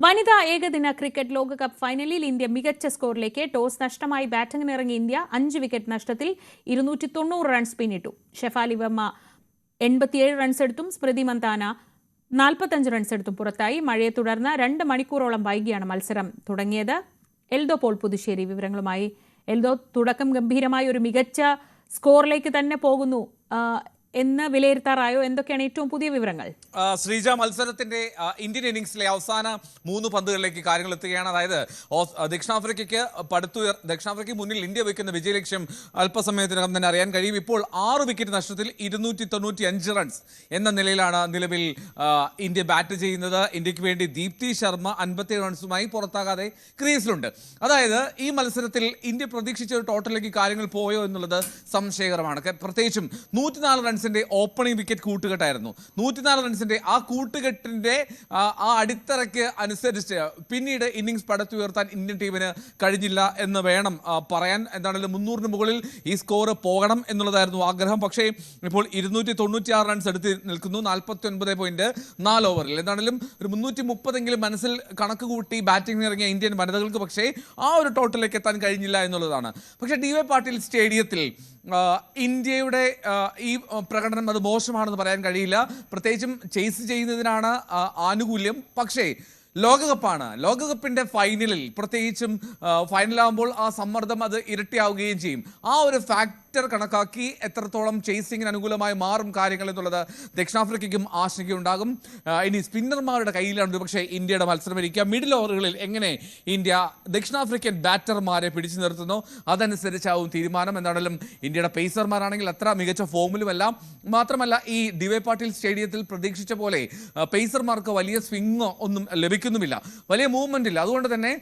വനിതാ ഏകദിന ക്രിക്കറ്റ് ലോകകപ്പ് ഫൈനലിൽ ഇന്ത്യ മികച്ച സ്കോറിലേക്ക് ടോസ് നഷ്ടമായി ബാറ്റിംഗിനിറങ്ങിയ ഇന്ത്യ അഞ്ച് വിക്കറ്റ് നഷ്ടത്തിൽ ഇരുന്നൂറ്റി തൊണ്ണൂറ് റൺസ് പിന്നിട്ടു. ഷെഫാലി വർമ്മ എൺപത്തിയേഴ് റൺസ് എടുത്തും സ്മൃതി മന്താന നാൽപ്പത്തഞ്ച് റൺസ് എടുത്തും പുറത്തായി. മഴയെ തുടർന്ന് രണ്ട് മണിക്കൂറോളം വൈകിയാണ് മത്സരം. തുടങ്ങിയത് എൽദോ പോൾ പുതുശ്ശേരി വിവരങ്ങളുമായി. എൽദോ തുടക്കം ഗംഭീരമായ. ഒരു മികച്ച സ്കോറിലേക്ക് തന്നെ പോകുന്നു എന്ന് വിലയിരുത്താറായോ? എന്തൊക്കെയാണ് ഏറ്റവും പുതിയ വിവരങ്ങൾ? ശ്രീജ മത്സരത്തിന്റെ ഇന്ത്യൻ ഇന്നിംഗ്സിലെ അവസാന മൂന്ന് പന്തുകളിലേക്ക് കാര്യങ്ങൾ എത്തുകയാണ്. അതായത് ദക്ഷിണാഫ്രിക്കയ്ക്ക് പടുത്തുയർ ദക്ഷിണാഫ്രിക്കയ്ക്ക് മുന്നിൽ ഇന്ത്യ വയ്ക്കുന്ന വിജയലക്ഷ്യം അല്പസമയത്തിനകം തന്നെ അറിയാൻ കഴിയും. ഇപ്പോൾ ആറ് വിക്കറ്റ് നഷ്ടത്തിൽ ഇരുന്നൂറ്റി തൊണ്ണൂറ്റി അഞ്ച് റൺസ് എന്ന നിലയിലാണ് നിലവിൽ ഇന്ത്യ ബാറ്റ് ചെയ്യുന്നത്. ഇന്ത്യയ്ക്ക് വേണ്ടി ദീപ്തി ശർമ്മ അൻപത്തി റൺസുമായി പുറത്താകാതെ ക്രീസിലുണ്ട്. അതായത് ഈ മത്സരത്തിൽ ഇന്ത്യ പ്രതീക്ഷിച്ച ഒരു ടോട്ടലിലേക്ക് കാര്യങ്ങൾ പോയോ എന്നുള്ളത് സംശയകരമാണ്. പ്രത്യേകിച്ചും നൂറ്റിനാല് റൺസിന്റെ ഓപ്പണിംഗ് വിക്കറ്റ് കൂട്ടുകെട്ടായിരുന്നു. നൂറ്റിനാല് റൺസിന്റെ ആ കൂട്ടുകെട്ടിന്റെ ആ അടിത്തറയ്ക്ക് അനുസരിച്ച് പിന്നീട് ഇന്നിങ്സ് പടുത്തുയർത്താൻ ഇന്ത്യൻ ടീമിന് കഴിഞ്ഞില്ല എന്ന് വേണം പറയാൻ. എന്താണെങ്കിലും മുന്നൂറിന് മുകളിൽ ഈ സ്കോർ പോകണം എന്നുള്ളതായിരുന്നു ആഗ്രഹം. പക്ഷേ ഇപ്പോൾ ഇരുന്നൂറ്റി തൊണ്ണൂറ്റി ആറ് റൺസ് എടുത്ത് നിൽക്കുന്നു. നാൽപ്പത്തി ഒൻപത് പോയിന്റ് നാല് ഓവറിൽ. എന്താണെങ്കിലും ഒരു മുന്നൂറ്റി മുപ്പതെങ്കിലും മനസ്സിൽ കണക്ക് കൂട്ടി ബാറ്റിംഗിന് ഇറങ്ങിയ ഇന്ത്യൻ വനിതകൾക്ക് പക്ഷേ ആ ഒരു ടോട്ടലിലേക്ക് എത്താൻ കഴിഞ്ഞില്ല എന്നുള്ളതാണ്. പക്ഷേ ഡി വൈ പാട്ടീൽ സ്റ്റേഡിയത്തിൽ ഇന്ത്യയുടെ ഈ പ്രകടനം അത് മോശമാണെന്ന് പറയാൻ കഴിയില്ല. പ്രത്യേകിച്ചും ചേസ് ചെയ്യുന്നതിനാണ് ആനുകൂല്യം. പക്ഷേ ലോകകപ്പാണ്. ലോകകപ്പിന്റെ ഫൈനലിൽ പ്രത്യേകിച്ചും ഫൈനലാകുമ്പോൾ ആ സമ്മർദ്ദം അത് ഇരട്ടിയാവുകയും ചെയ്യും. ആ ഒരു ഫാക്ടർ കണക്കാക്കി എത്രത്തോളം ചേസിങ്ങിന് അനുകൂലമായി മാറും കാര്യങ്ങൾ എന്നുള്ളത് ദക്ഷിണാഫ്രിക്കയ്ക്കും ആശങ്കയുണ്ടാകും. ഇനി സ്പിന്നർമാരുടെ കയ്യിലാണ് പക്ഷേ ഇന്ത്യയുടെ മത്സരം ഇരിക്കുക. മിഡിൽ ഓവറുകളിൽ എങ്ങനെ ഇന്ത്യ ദക്ഷിണാഫ്രിക്കൻ ബാറ്റർമാരെ പിടിച്ചു നിർത്തുന്നു? അതനുസരിച്ചാവും തീരുമാനം. എന്താണെങ്കിലും ഇന്ത്യയുടെ പേസർമാരാണെങ്കിൽ അത്ര മികച്ച ഫോമിലുമല്ല മാത്രമല്ല ഈ ഡിവൈ പാട്ടീൽ സ്റ്റേഡിയത്തിൽ പ്രതീക്ഷിച്ച പോലെ പേസർമാർക്ക് വലിയ സ്വിംഗോ ഒന്നും ലഭിക്കുന്നുമില്ല. വലിയ മൂവ്മെന്റ് ഇല്ല. അതുകൊണ്ട് തന്നെ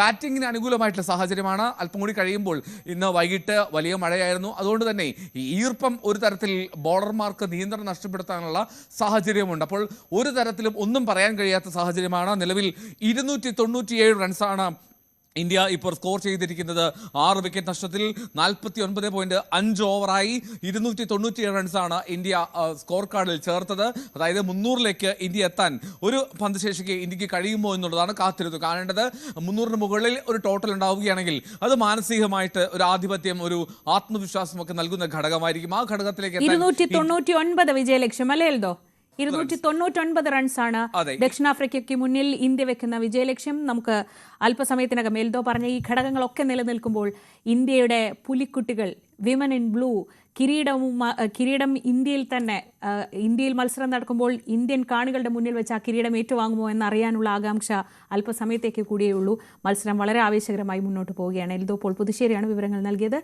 ബാറ്റിങ്ങിന് അനുകൂലമായിട്ടുള്ള സാഹചര്യമാണ്. അല്പം കൂടി കഴിയുമ്പോൾ ഇന്ന് വൈകിട്ട് വലിയ മഴയായിരുന്നു. അതുകൊണ്ട് തന്നെ ഈർപ്പം ഒരു തരത്തിൽ ബോളർമാർക്ക് നിയന്ത്രണം നഷ്ടപ്പെടുത്താനുള്ള സാഹചര്യമുണ്ട്. അപ്പോൾ ഒരു തരത്തിലും ഒന്നും പറയാൻ കഴിയാത്ത സാഹചര്യമാണ്. നിലവിൽ ഇരുന്നൂറ്റി തൊണ്ണൂറ്റിയേഴ് റൺസാണ് ഇന്ത്യ ഇപ്പോൾ സ്കോർ ചെയ്തിരിക്കുന്നത് ആറ് വിക്കറ്റ് നഷ്ടത്തിൽ നാൽപ്പത്തി ഒൻപത് പോയിന്റ് അഞ്ച് ഓവറായി ഇരുന്നൂറ്റി തൊണ്ണൂറ്റിയേഴ് റൺസാണ് ഇന്ത്യ സ്കോർ കാർഡിൽ ചേർത്തത്. അതായത് മുന്നൂറിലേക്ക് ഇന്ത്യ എത്താൻ ഒരു പന്ത് ശേഷിക്ക് ഇന്ത്യയ്ക്ക് കഴിയുമോ എന്നുള്ളതാണ് കാത്തിരുന്നു കാണേണ്ടത്. മുന്നൂറിന് മുകളിൽ ഒരു ടോട്ടൽ ഉണ്ടാവുകയാണെങ്കിൽ അത് മാനസികമായിട്ട് ഒരു ആധിപത്യം ഒരു ആത്മവിശ്വാസം ഒക്കെ നൽകുന്ന ഘടകമായിരിക്കും. ആ ഘടകത്തിലേക്ക് ഇരുന്നൂറ്റി തൊണ്ണൂറ്റി ഒൻപത് വിജയലക്ഷ്യം അല്ലേ എൽദോ? ഇരുന്നൂറ്റി തൊണ്ണൂറ്റൊൻപത് റൺസാണ് ദക്ഷിണാഫ്രിക്കയ്ക്ക് മുന്നിൽ ഇന്ത്യ വെക്കുന്ന വിജയലക്ഷ്യം. നമുക്ക് അല്പസമയത്തിനകം എൽദോ പറഞ്ഞ ഈ ഘടകങ്ങളൊക്കെ നിലനിൽക്കുമ്പോൾ ഇന്ത്യയുടെ പുലിക്കുട്ടികൾ വിമൻ ഇൻ ബ്ലൂ കിരീടവും കിരീടം ഇന്ത്യയിൽ തന്നെ ഇന്ത്യയിൽ മത്സരം നടക്കുമ്പോൾ ഇന്ത്യൻ കാണികളുടെ മുന്നിൽ വെച്ച് ആ കിരീടം ഏറ്റുവാങ്ങുമോ എന്നറിയാനുള്ള ആകാംക്ഷ അല്പസമയത്തേക്ക് കൂടിയേ ഉള്ളൂ. മത്സരം വളരെ ആവേശകരമായി മുന്നോട്ട് പോവുകയാണ്. എൽദോ പോൾ പുതുശ്ശേരിയാണ് വിവരങ്ങൾ നൽകിയത്.